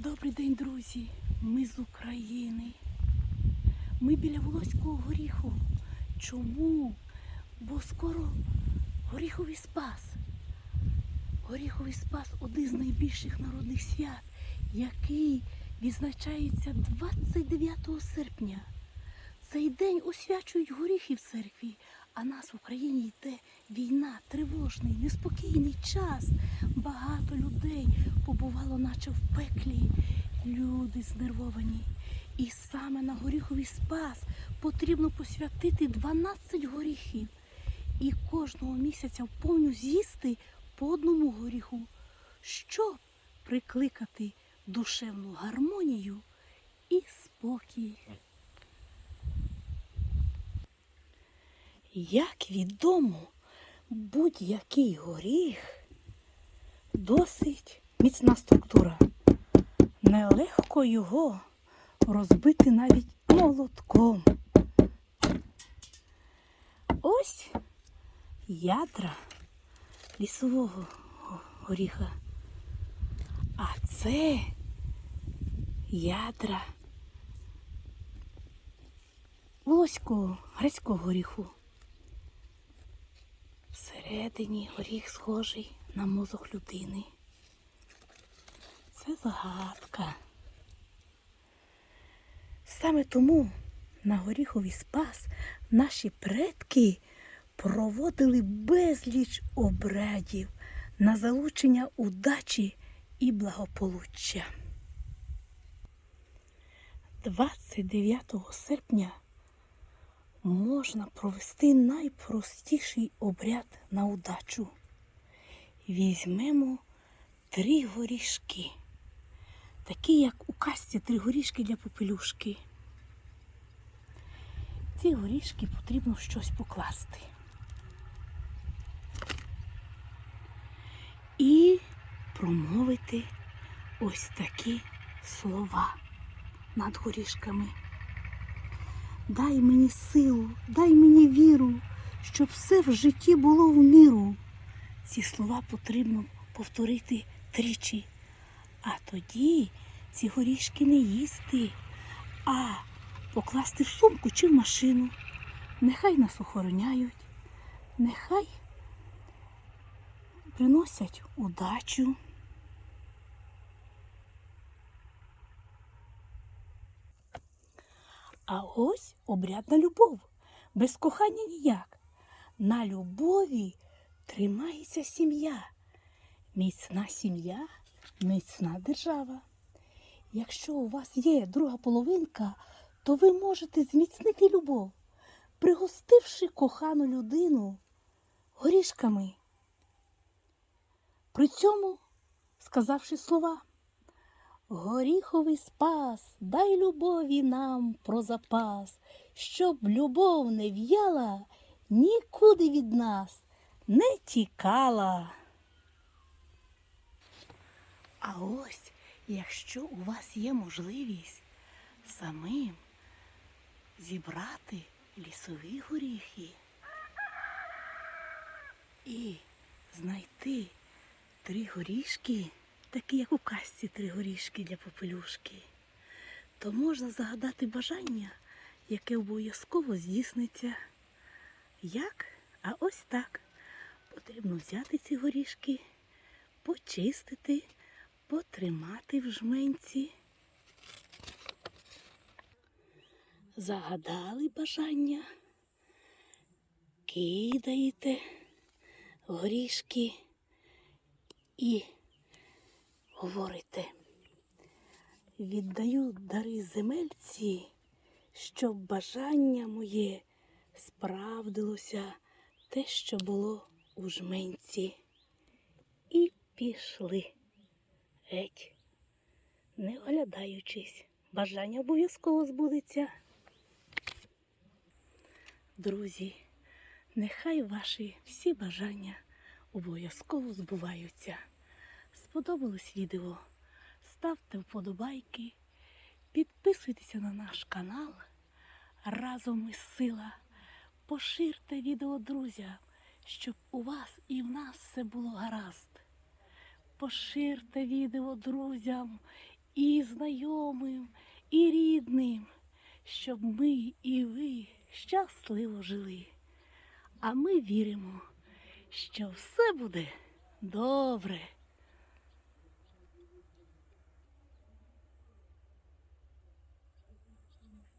Добрий день, друзі! Ми з України. Ми біля Волоського горіху. Чому? Бо скоро горіховий спас. Горіховий спас один з найбільших народних свят, який відзначається 29 серпня. Цей день освячують горіхи в церкві, а нас в Україні йде війна, тривожний, неспокійний час. Багато людей побувало, наче в пеклі. Люди знервовані. І саме на горіховий спас потрібно посвятити 12 горіхів. І кожного місяця вповню з'їсти по одному горіху, щоб прикликати душевну гармонію і спокій. Як відомо, будь-який горіх досить міцна структура. Нелегко його розбити навіть молотком. Ось ядра лісового горіха. А це ядра волоського грецького горіху. Всередині горіх схожий на мозок людини. Це загадка. Саме тому на горіховий спас наші предки проводили безліч обрядів на залучення удачі і благополуччя. 29 серпня можна провести найпростіший обряд на удачу. Візьмемо три горішки, такі як у казці три горішки для попелюшки. Ці горішки потрібно щось покласти. І промовити ось такі слова над горішками. Дай мені силу, дай мені віру, щоб все в житті було в міру. Ці слова потрібно повторити тричі. А тоді ці горішки не їсти, а покласти в сумку чи в машину. Нехай нас охороняють, нехай приносять удачу. А ось обряд на любов. Без кохання ніяк. На любові тримається сім'я. Міцна сім'я, міцна держава. Якщо у вас є друга половинка, то ви можете зміцнити любов, пригостивши кохану людину горішками. При цьому сказавши слова. Горіховий спас, дай любові нам про запас, щоб любов не в'яла, нікуди від нас не тікала. А ось, якщо у вас є можливість самим зібрати лісові горіхи і знайти три горішки, такі як у казці три горішки для попелюшки, то можна загадати бажання, яке обов'язково здійсниться. Як? А ось так. Потрібно взяти ці горішки, почистити, потримати в жменці. Загадали бажання, кидаєте горішки і говорите. Віддаю дари земельці, щоб бажання моє справдилося те, що було у жменці. І пішли геть, не оглядаючись. Бажання обов'язково збудеться. Друзі, нехай ваші всі бажання обов'язково збуваються. Сподобалось відео? Ставте вподобайки, підписуйтеся на наш канал. Разом ми сила. Поширте відео друзям, щоб у вас і в нас все було гаразд. Поширте відео друзям і знайомим, і рідним, щоб ми і ви щасливо жили. А ми віримо, що все буде добре.